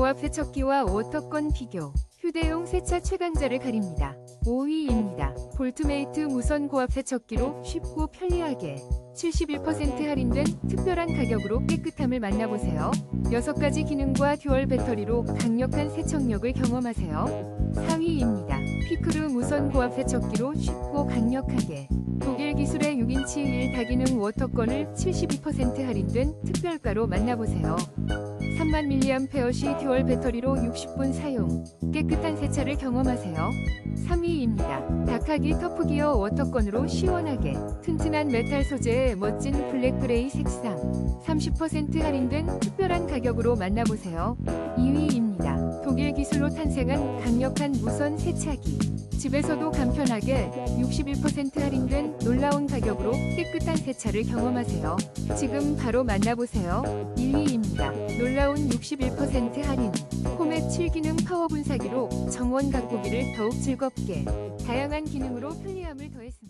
고압 세척기와 워터건 비교. 휴대용 세차 최강자를 가립니다. 5위입니다. 볼트메이트 무선 고압 세척기로 쉽고 편리하게 71% 할인된 특별한 가격으로 깨끗함을 만나보세요. 6가지 기능과 듀얼 배터리로 강력한 세척력을 경험하세요. 4위입니다. 피크르 무선 고압 세척기로 쉽고 강력하게 독일 기술의 6인치 1다기능 워터건을 72% 할인된 특별가로 만나보세요. 3만 mAh 듀얼 배터리로 60분 사용, 깨끗한 세차를 경험하세요. 3위입니다. 다카기 터프기어 워터건으로 시원하게 튼튼한 메탈 소재의 멋진 블랙 그레이 색상 30% 할인된 특별한 가격으로 만나보세요. 2위입니다. 독일 기술로 탄생한 강력한 무선 세차기 집에서도 간편하게 61% 할인된 놀라운 가격으로 깨끗한 세차를 경험하세요. 지금 바로 만나보세요. 1위입니다. 놀라운 61% 할인. 코멧 7기능 파워 분사기로 정원 가꾸기를 더욱 즐겁게 다양한 기능으로 편리함을 더했습니다.